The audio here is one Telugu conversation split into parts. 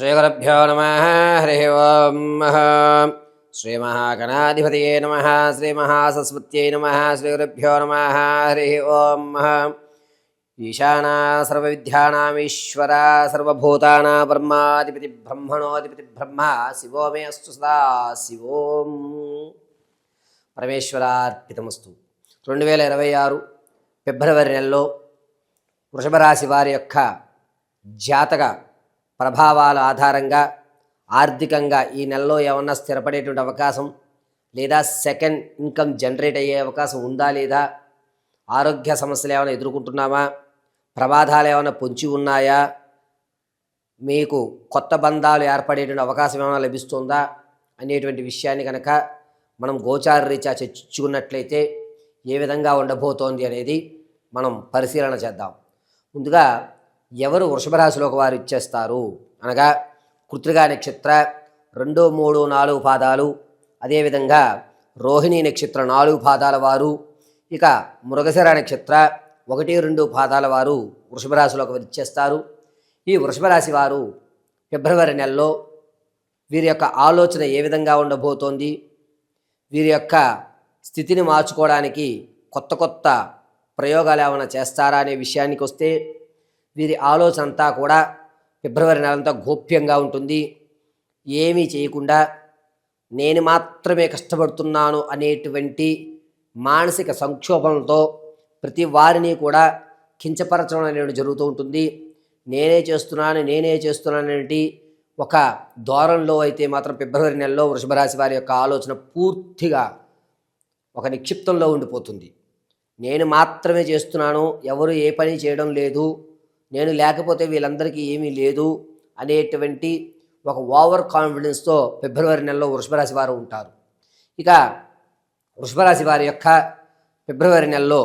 శ్రీగురుభ్యో నమ. హరి ఓం శ్రీమహాగణాధిపతయే నమ. శ్రీమహాసరస్వత్యై నమ. శ్రీగురుభ్యో నమ. హరి ఓం ఈశానా సర్వవిద్యానామీశ్వర సర్వభూతానా బ్రహ్మాధిపతి బ్రహ్మణోధిపతి బ్రహ్మ. శివో మే అస్తు సదా. శివోం. పరమేశ్వరార్పితమస్తు. రెండు వేల ఇరవై ఆరు ఫిబ్రవరి నెలలో వృషభ రాశి వారి యొక్క జాతక ప్రభావాల ఆధారంగా ఆర్థికంగా ఈ నెలలో ఏమన్నా స్థిరపడేటువంటి అవకాశం లేదా సెకండ్ ఇన్కమ్ జనరేట్ అయ్యే అవకాశం ఉందా లేదా ఆరోగ్య సమస్యలు ఏమైనా ఎదుర్కొంటున్నామా ప్రమాదాలు ఏమైనా పొంచి ఉన్నాయా మీకు కొత్త బంధాలు ఏర్పడేటువంటి అవకాశం ఏమైనా లభిస్తుందా అనేటువంటి విషయాన్ని కనుక మనం గోచార రీత్యా చర్చించుకున్నట్లయితే ఏ విధంగా ఉండబోతోంది అనేది మనం పరిశీలన చేద్దాం. ముందుగా ఎవరు వృషభరాశిలోకి వారు ఇచ్చేస్తారు? అనగా కృత్రిగా నక్షత్ర రెండు మూడు నాలుగు పాదాలు. అదేవిధంగా రోహిణి నక్షత్ర నాలుగు పాదాల వారు. ఇక మృగశిర నక్షత్ర ఒకటి రెండు పాదాల వారు వృషభరాశిలోకి వారు ఇచ్చేస్తారు. ఈ వృషభరాశి వారు ఫిబ్రవరి నెలలో వీరి యొక్క ఆలోచన ఏ విధంగా ఉండబోతోంది? వీరి యొక్క స్థితిని మార్చుకోవడానికి కొత్త కొత్త ప్రయోగాలు ఏమైనా చేస్తారా అనే విషయానికి వస్తే వీరి ఆలోచన అంతా కూడా ఫిబ్రవరి నెలంతా గోప్యంగా ఉంటుంది. ఏమీ చేయకుండా నేను మాత్రమే కష్టపడుతున్నాను అనేటువంటి మానసిక సంక్షోభంతో ప్రతి వారిని కూడా కించపరచడం అనేది జరుగుతూ ఉంటుంది. నేనే చేస్తున్నాను నేనే చేస్తున్నాను అనేటి ఒక ధోరణిలో అయితే మాత్రం ఫిబ్రవరి నెలలో వృషభరాశి వారి యొక్క ఆలోచన పూర్తిగా ఒక నిక్షిప్తంలో ఉండిపోతుంది. నేను మాత్రమే చేస్తున్నాను ఎవరు ఏ పని చేయడం లేదు నేను లేకపోతే వీళ్ళందరికీ ఏమీ లేదు అనేటువంటి ఒక ఓవర్ కాన్ఫిడెన్స్తో ఫిబ్రవరి నెలలో వృషభరాశి వారు ఉంటారు. ఇక వృషభరాశి వారి యొక్క ఫిబ్రవరి నెలలో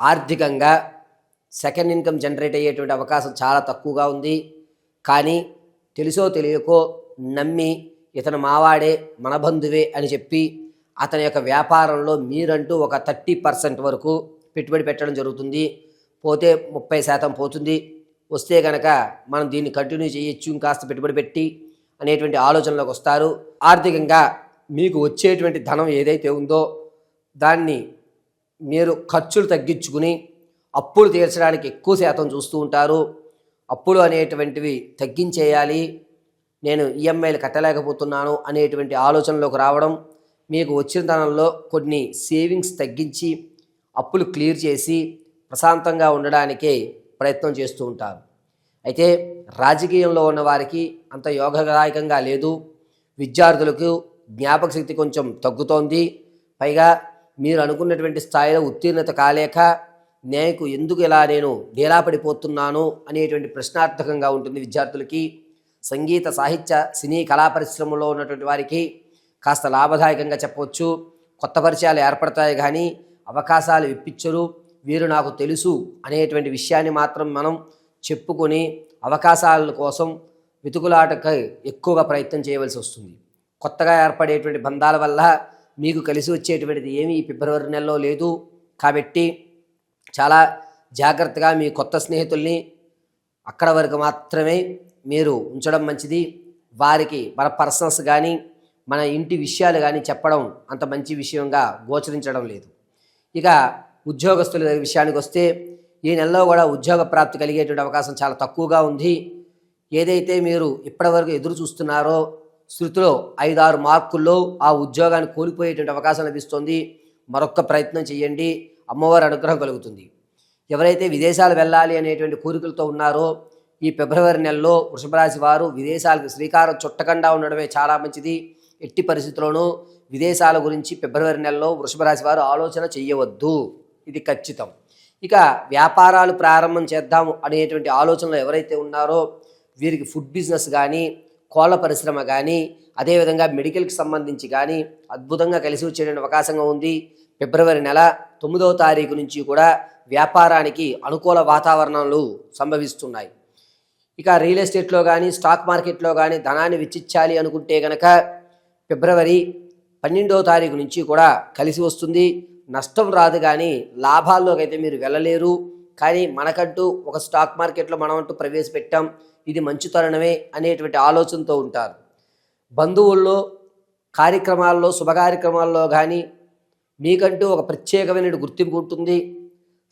ఆర్థికంగా సెకండ్ ఇన్కమ్ జనరేట్ అయ్యేటువంటి అవకాశం చాలా తక్కువగా ఉంది. కానీ తెలుసో తెలియకో నమ్మి ఇతను మావాడే మన బంధువే అని చెప్పి అతని యొక్క వ్యాపారంలో మీరంటూ ఒక థర్టీ పర్సెంట్ వరకు పెట్టుబడి పెట్టడం జరుగుతుంది. పోతే ముప్పై శాతం పోతుంది. వస్తే కనుక మనం దీన్ని కంటిన్యూ చేయొచ్చు ఇంకాస్త పెట్టుబడి పెట్టి అనేటువంటి ఆలోచనలోకి వస్తారు. ఆర్థికంగా మీకు వచ్చేటువంటి ధనం ఏదైతే ఉందో దాన్ని మీరు ఖర్చులు తగ్గించుకుని అప్పులు తీర్చడానికి ఎక్కువ శాతం చూస్తూ ఉంటారు. అప్పులు అనేటువంటివి తగ్గించేయాలి. నేను ఈఎంఐలు కట్టలేకపోతున్నాను అనేటువంటి ఆలోచనలోకి రావడం మీకు వచ్చిన ధనంలో కొన్ని సేవింగ్స్ తగ్గించి అప్పులు క్లియర్ చేసి ప్రశాంతంగా ఉండడానికే ప్రయత్నం చేస్తూ ఉంటారు. అయితే రాజకీయంలో ఉన్న వారికి అంత యోగదాయకంగా లేదు. విద్యార్థులకు జ్ఞాపక శక్తి కొంచెం తగ్గుతోంది. పైగా మీరు అనుకున్నటువంటి స్థాయిలో ఉత్తీర్ణత కాలేక నేను ఎందుకు ఇలా నేను డేలా పడిపోతున్నాను అనేటువంటి ప్రశ్నార్థకంగా ఉంటుంది విద్యార్థులకి. సంగీత సాహిత్య సినీ కళా పరిశ్రమలో ఉన్నటువంటి వారికి కాస్త లాభదాయకంగా చెప్పవచ్చు. కొత్త పరిచయాలు ఏర్పడతాయి కానీ అవకాశాలు ఇప్పించరు. వీరు నాకు తెలుసు అనేటువంటి విషయాన్ని మాత్రం మనం చెప్పుకొని అవకాశాల కోసం వెతుకులాటకై ఎక్కువగా ప్రయత్నం చేయవలసి వస్తుంది. కొత్తగా ఏర్పడేటువంటి బంధాల వల్ల మీకు కలిసి వచ్చేటువంటిది ఏమీ ఈ ఫిబ్రవరి నెలలో లేదు కాబట్టి చాలా జాగ్రత్తగా మీ కొత్త స్నేహితుల్ని అక్కడ వరకు మాత్రమే మీరు ఉంచడం మంచిది. వారికి మన పర్సనల్స్ కానీ మన ఇంటి విషయాలు కానీ చెప్పడం అంత మంచి విషయంగా గోచరించడం లేదు. ఇక ఉద్యోగస్తుల విషయానికి వస్తే ఈ నెలలో కూడా ఉద్యోగ ప్రాప్తి కలిగేటువంటి అవకాశం చాలా తక్కువగా ఉంది. ఏదైతే మీరు ఇప్పటివరకు ఎదురు చూస్తున్నారో శృతిలో ఐదారు మార్కుల్లో ఆ ఉద్యోగాన్ని కోల్పోయేటువంటి అవకాశం లభిస్తుంది. మరొక్క ప్రయత్నం చేయండి. అమ్మవారి అనుగ్రహం కలుగుతుంది. ఎవరైతే విదేశాలు వెళ్ళాలి అనేటువంటి కోరికలతో ఉన్నారో ఈ ఫిబ్రవరి నెలలో వృషభరాశి వారు విదేశాలకు శ్రీకారం చుట్టకుండా ఉండడమే చాలా మంచిది. ఎట్టి పరిస్థితుల్లోనూ విదేశాల గురించి ఫిబ్రవరి నెలలో వృషభరాశి వారు ఆలోచన చేయవద్దు. ఇది ఖచ్చితం. ఇక వ్యాపారాలు ప్రారంభం చేద్దాము అనేటువంటి ఆలోచనలో ఎవరైతే ఉన్నారో వీరికి ఫుడ్ బిజినెస్ కానీ కోళ్ళ పరిశ్రమ కానీ అదేవిధంగా మెడికల్కి సంబంధించి కానీ అద్భుతంగా కలిసి వచ్చేటువంటి అవకాశంగా ఉంది. ఫిబ్రవరి నెల తొమ్మిదవ తారీఖు నుంచి కూడా వ్యాపారానికి అనుకూల వాతావరణాలు సంభవిస్తున్నాయి. ఇక రియల్ ఎస్టేట్లో కానీ స్టాక్ మార్కెట్లో కానీ ధనాన్ని వెచ్చించాలి అనుకుంటే కనుక ఫిబ్రవరి పన్నెండవ తారీఖు నుంచి కూడా కలిసి వస్తుంది. నష్టం రాదు కానీ లాభాల్లోకి అయితే మీరు వెళ్ళలేరు. కానీ మనకంటూ ఒక స్టాక్ మార్కెట్లో మనం అంటూ ప్రవేశపెట్టాం. ఇది మంచి తరుణమే అనేటువంటి ఆలోచనతో ఉంటారు. బంధువుల్లో కార్యక్రమాల్లో శుభ కార్యక్రమాల్లో కానీ మీకంటూ ఒక ప్రత్యేకమైన గుర్తింపు ఉంటుంది.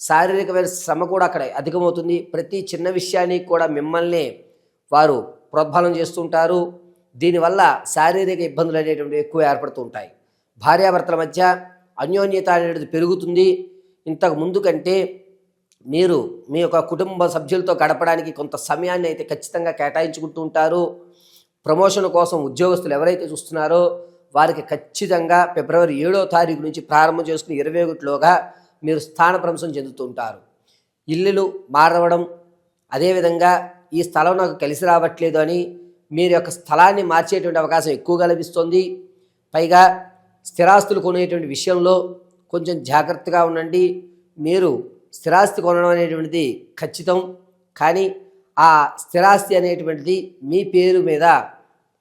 శారీరకమైన శ్రమ కూడా అక్కడ అధికమవుతుంది. ప్రతి చిన్న విషయానికి కూడా మిమ్మల్ని వారు ప్రోద్బలం చేస్తుంటారు దీనివల్ల శారీరక ఇబ్బందులు అనేటువంటివి ఎక్కువ ఏర్పడుతూ ఉంటాయి. భార్యాభర్తల మధ్య అన్యోన్యత అనేది పెరుగుతుంది. ఇంతకు ముందు కంటే మీరు మీ యొక్క కుటుంబ సభ్యులతో గడపడానికి కొంత సమయాన్ని అయితే ఖచ్చితంగా కేటాయించుకుంటూ ఉంటారు. ప్రమోషన్ కోసం ఉద్యోగస్తులు ఎవరైతే చూస్తున్నారో వారికి ఖచ్చితంగా ఫిబ్రవరి ఏడో తారీఖు నుంచి ప్రారంభం చేసుకుని ఇరవై ఒకటిలోగా మీరు స్థానభ్రంశం చెందుతుంటారు ఇల్లులు మారవడం అదేవిధంగా ఈ స్థలం నాకు కలిసి రావట్లేదు అని మీరు యొక్క స్థలాన్ని మార్చేటువంటి అవకాశం ఎక్కువగా లభిస్తుంది. పైగా స్థిరాస్తులు కొనేటువంటి విషయంలో కొంచెం జాగ్రత్తగా ఉండండి. మీరు స్థిరాస్తి కొనడం అనేటువంటిది ఖచ్చితం. కానీ ఆ స్థిరాస్తి అనేటువంటిది మీ పేరు మీద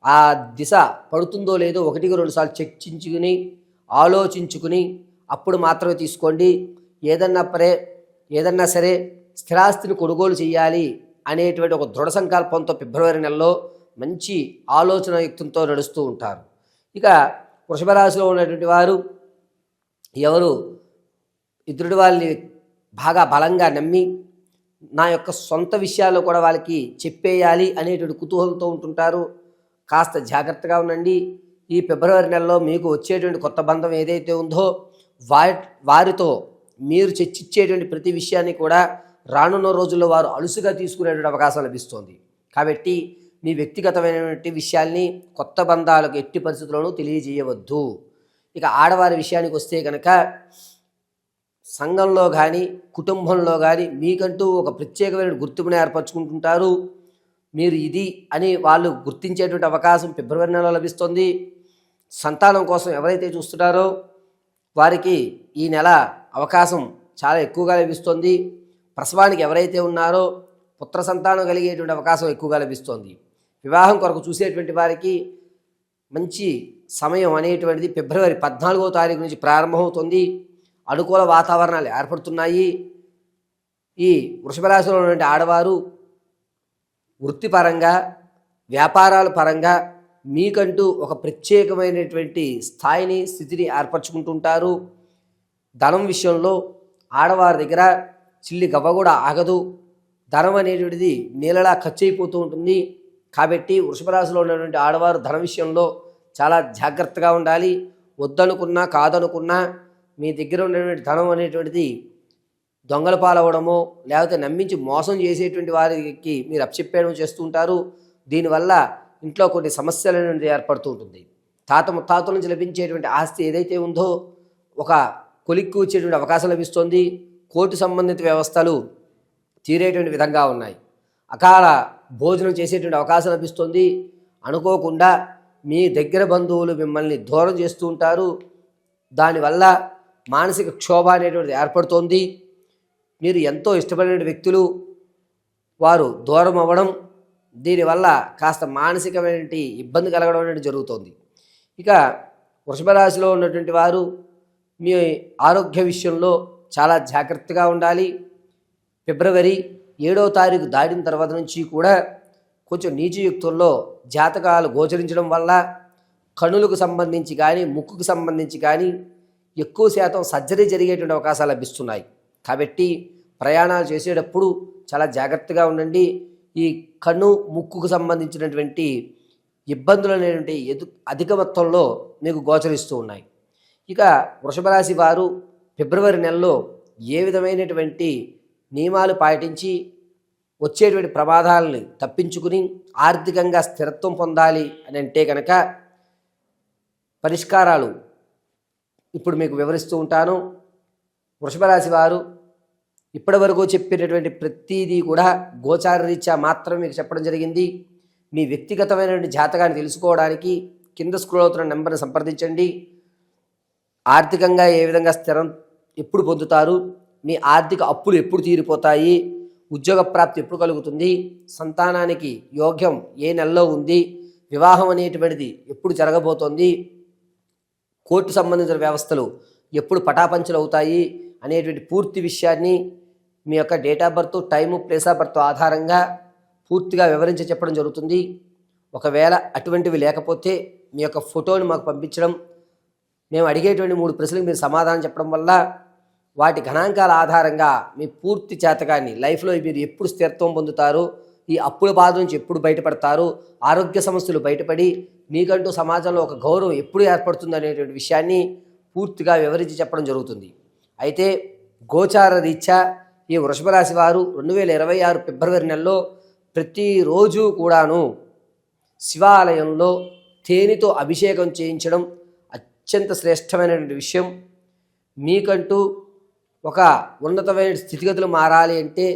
ఆ దిశ పడుతుందో లేదో ఒకటికి రెండుసార్లు చర్చించుకుని ఆలోచించుకుని అప్పుడు మాత్రమే తీసుకోండి. ఏదన్నా పరే ఏదన్నా సరే స్థిరాస్తిని కొనుగోలు చేయాలి అనేటువంటి ఒక దృఢ సంకల్పంతో ఫిబ్రవరి నెలలో మంచి ఆలోచన యుక్తంతో నడుస్తూ ఉంటారు. ఇక వృషభ రాశిలో ఉన్నటువంటి వారు ఎవరు ఇతరుడి వాళ్ళని బాగా బలంగా నమ్మి నా యొక్క సొంత విషయాల్లో కూడా వాళ్ళకి చెప్పేయాలి అనేటువంటి కుతూహలంతో ఉంటుంటారు. కాస్త జాగ్రత్తగా ఉండండి. ఈ ఫిబ్రవరి నెలలో మీకు వచ్చేటువంటి కొత్త బంధం ఏదైతే ఉందో వారి వారితో మీరు చర్చించేటువంటి ప్రతి విషయాన్ని కూడా రానున్న రోజుల్లో వారు అలుసుగా తీసుకునేటువంటి అవకాశం లభిస్తుంది. కాబట్టి మీ వ్యక్తిగతమైనటువంటి విషయాల్ని కొత్త బంధాలకు ఎట్టి పరిస్థితుల్లోనూ తెలియజేయవద్దు. ఇక ఆడవారి విషయానికి వస్తే కనుక సంఘంలో కానీ కుటుంబంలో కానీ మీకంటూ ఒక ప్రత్యేకమైన గుర్తింపుని ఏర్పరచుకుంటుంటారు. మీరు ఇది అని వాళ్ళు గుర్తించేటువంటి అవకాశం ఫిబ్రవరి నెలలో లభిస్తుంది. సంతానం కోసం ఎవరైతే చూస్తున్నారో వారికి ఈ నెల అవకాశం చాలా ఎక్కువగా లభిస్తుంది. ప్రసవానికి ఎవరైతే ఉన్నారో పుత్ర సంతానం కలిగేటువంటి అవకాశం ఎక్కువగా లభిస్తుంది. వివాహం కొరకు చూసేటువంటి వారికి మంచి సమయం అనేటువంటిది ఫిబ్రవరి పద్నాలుగో తారీఖు నుంచి ప్రారంభమవుతుంది. అనుకూల వాతావరణాలు ఏర్పడుతున్నాయి. ఈ వృషభ రాశిలో ఉన్నటువంటి ఆడవారు వృత్తిపరంగా వ్యాపారాల పరంగా మీకంటూ ఒక ప్రత్యేకమైనటువంటి స్థాయిని స్థితిని ఏర్పరచుకుంటుంటారు. ధనం విషయంలో ఆడవారి దగ్గర చిల్లి గవ్వ కూడా ఆగదు. ధనం అనేటువంటిది నీళ్ళలా ఖర్చు అయిపోతూ ఉంటుంది. కాబట్టి వృషభరాశిలో ఉన్నటువంటి ఆడవారు ధన విషయంలో చాలా జాగ్రత్తగా ఉండాలి. వద్దనుకున్నా కాదనుకున్నా మీ దగ్గర ఉన్నటువంటి ధనం అనేటువంటిది దొంగల పాలవడమో లేకపోతే నమ్మించి మోసం చేసేటువంటి వారికి మీరు అప్పచెప్పేయడం చేస్తూ ఉంటారు. దీనివల్ల ఇంట్లో కొన్ని సమస్యలు అనేది ఏర్పడుతూ ఉంటుంది. తాత ముత్తాతల నుంచి లభించేటువంటి ఆస్తి ఏదైతే ఉందో ఒక కొలిక్కి వచ్చేటువంటి అవకాశం లభిస్తుంది. కోర్టు సంబంధిత వ్యవస్థలు తీరేటువంటి విధంగా ఉన్నాయి. అకాల భోజనం చేసేటువంటి అవకాశం లభిస్తుంది. అనుకోకుండా మీ దగ్గర బంధువులు మిమ్మల్ని దూరం చేస్తూ ఉంటారు. దానివల్ల మానసిక క్షోభ అనేటువంటిది ఏర్పడుతోంది. మీరు ఎంతో ఇష్టపడిన వ్యక్తులు వారు దూరం అవ్వడం దీనివల్ల కాస్త మానసికమైన ఇబ్బంది కలగడం అనేది జరుగుతోంది. ఇక వృషభ రాశిలో ఉన్నటువంటి వారు మీ ఆరోగ్య విషయంలో చాలా జాగ్రత్తగా ఉండాలి. ఫిబ్రవరి ఏడో తారీఖు దాటిన తర్వాత నుంచి కూడా కొంచెం నీచయుక్తుల్లో జాతకాలు గోచరించడం వల్ల కణులకు సంబంధించి కానీ ముక్కుకు సంబంధించి కానీ ఎక్కువ శాతం సర్జరీ జరిగేటువంటి అవకాశాలు లభిస్తున్నాయి. కాబట్టి ప్రయాణాలు చేసేటప్పుడు చాలా జాగ్రత్తగా ఉండండి. ఈ కన్ను ముక్కుకు సంబంధించినటువంటి ఇబ్బందులు అనేటువంటి ఎదు అధిక మొత్తంలో మీకు గోచరిస్తూ ఉన్నాయి. ఇక వృషభ రాశి వారు ఫిబ్రవరి నెలలో ఏ విధమైనటువంటి నియమాలు పాటించి వచ్చేటువంటి ప్రమాదాలని తప్పించుకుని ఆర్థికంగా స్థిరత్వం పొందాలి అని అంటే కనుక పరిష్కారాలు ఇప్పుడు మీకు వివరిస్తూ ఉంటాను. వృషభ రాశి వారు ఇప్పటివరకు చెప్పినటువంటి ప్రతిదీ కూడా గోచార రీత్యా మాత్రం మీకు చెప్పడం జరిగింది. మీ వ్యక్తిగతమైనటువంటి జాతకాన్ని తెలుసుకోవడానికి కింద స్క్రోల్ అవుతున్న నెంబర్ని సంప్రదించండి. ఆర్థికంగా ఏ విధంగా స్థిరం ఎప్పుడు పొందుతారు? మీ ఆర్థిక అప్పులు ఎప్పుడు తీరిపోతాయి? ఉద్యోగ ప్రాప్తి ఎప్పుడు కలుగుతుంది? సంతానానికి యోగ్యం ఏ నెలలో ఉంది? వివాహం అనేటువంటిది ఎప్పుడు జరగబోతోంది? కోర్టు సంబంధించిన వ్యవస్థలు ఎప్పుడు పటాపంచలు అవుతాయి? అనేటువంటి పూర్తి విషయాన్ని మీ యొక్క date of birth time place of birth ఆధారంగా పూర్తిగా వివరించి చెప్పడం జరుగుతుంది. ఒకవేళ అటువంటివి లేకపోతే మీ యొక్క ఫోటోని మాకు పంపించడం మేము అడిగేటువంటి మూడు ప్రశ్నలకు మీరు సమాధానం చెప్పడం వల్ల వాటి గణాంకాల ఆధారంగా మీ పూర్తి చేతకాన్ని లైఫ్లో మీరు ఎప్పుడు స్థిరత్వం పొందుతారు ఈ అప్పుల బాధ నుంచి ఎప్పుడు బయటపడతారు ఆరోగ్య సమస్యలు బయటపడి మీకంటూ సమాజంలో ఒక గౌరవం ఎప్పుడు ఏర్పడుతుంది అనేటువంటి విషయాన్ని పూర్తిగా వివరించి చెప్పడం జరుగుతుంది. అయితే గోచార రీత్యా ఈ వృషభ రాశి వారు రెండు వేల ఇరవై ఆరు ఫిబ్రవరి నెలలో ప్రతిరోజు కూడాను శివాలయంలో తేనెతో అభిషేకం చేయించడం అత్యంత శ్రేష్టమైనటువంటి విషయం. మీకంటూ ఒక ఉన్నతమైన స్థితిగతులు మారాలి అంటే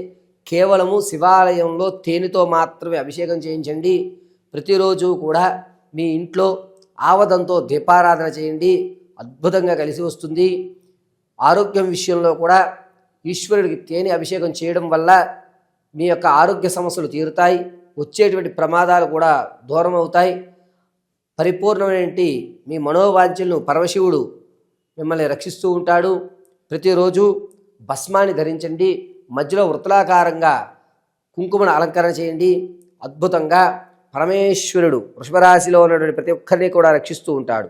కేవలము శివాలయంలో తేనెతో మాత్రమే అభిషేకం చేయించండి. ప్రతిరోజు కూడా మీ ఇంట్లో ఆవదంతో దీపారాధన చేయండి. అద్భుతంగా కలిసి వస్తుంది. ఆరోగ్యం విషయంలో కూడా ఈశ్వరుడికి తేనె అభిషేకం చేయడం వల్ల మీ యొక్క ఆరోగ్య సమస్యలు తీరుతాయి. వచ్చేటువంటి ప్రమాదాలు కూడా దూరం అవుతాయి. పరిపూర్ణమైన మీ మనోవాంఛలను పరమశివుడు మిమ్మల్ని రక్షిస్తూ ఉంటాడు. ప్రతిరోజు భస్మాన్ని ధరించండి. మధ్యలో వృత్తలాకారంగా కుంకుమను అలంకరణ చేయండి. అద్భుతంగా పరమేశ్వరుడు వృషభరాశిలో ఉన్నటువంటి ప్రతి ఒక్కరిని కూడా రక్షిస్తూ ఉంటాడు.